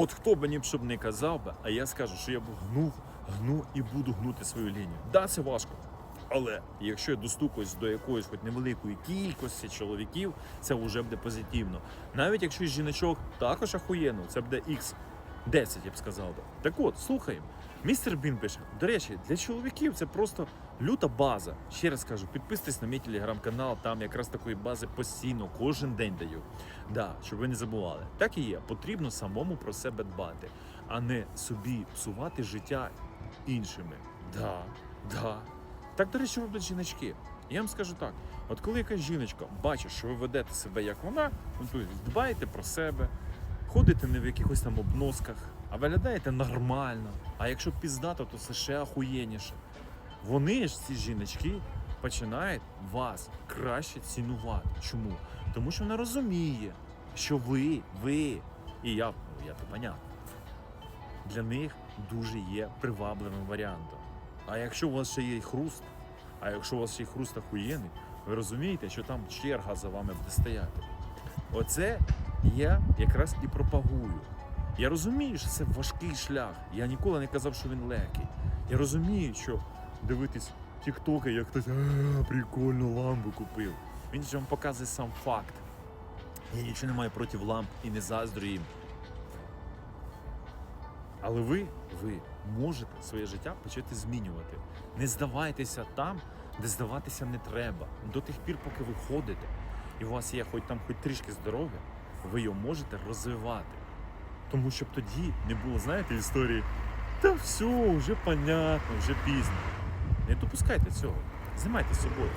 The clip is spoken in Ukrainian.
От хто б мені б щоб не казав би, а я скажу, що я б гнув, гну і буду гнути свою лінію. Да, це важко. Але якщо я достукаюсь до якоїсь хоч невеликої кількості чоловіків, це вже буде позитивно. Навіть якщо жіночок також ахуєнно, це буде X 10, я б сказав би. Так от, слухаємо. Містер Бін пише: до речі, для чоловіків це просто люта база. Ще раз кажу, підписуйтесь на мій телеграм-канал, там якраз такої бази постійно, кожен день даю. Да, щоб ви не забували. Так і є. Потрібно самому про себе дбати, а не собі псувати життя іншими. Да, да. Так, до речі, роблять жіночки. Я вам скажу так: от коли якась жіночка бачить, що ви ведете себе як вона, ну то есть дбаєте про себе, ходите не в якихось там обносках, а виглядаєте нормально. А якщо піздато, то це ще ахуєнніше. Вони ж, ці жіночки, починають вас краще цінувати. Чому? Тому що вона розуміє, що ви, ви і я, ну я то понятно, для них дуже є привабливим варіантом. А якщо у вас ще є хруст, а якщо у вас ще й хруст ахуєнний, ви розумієте, що там черга за вами буде стояти. Оце я якраз і пропагую. Я розумію, що це важкий шлях. Я ніколи не казав, що він легкий. Я розумію, що дивитись тіктоки, як хтось «А, прикольно ламбу купив. Він же вам показує сам факт. Я нічого не маю проти ламп і не заздрю їм. Але ви, ви можете своє життя почати змінювати. Не здавайтеся там, де здаватися не треба. До тих пір, поки ви ходите, і у вас є хоч там хоч трішки здоров'я, ви його можете розвивати. Тому щоб тоді не було, знаєте, історії. Та все, вже понятно, вже пізно. Не допускайте цього. Займайтеся собою.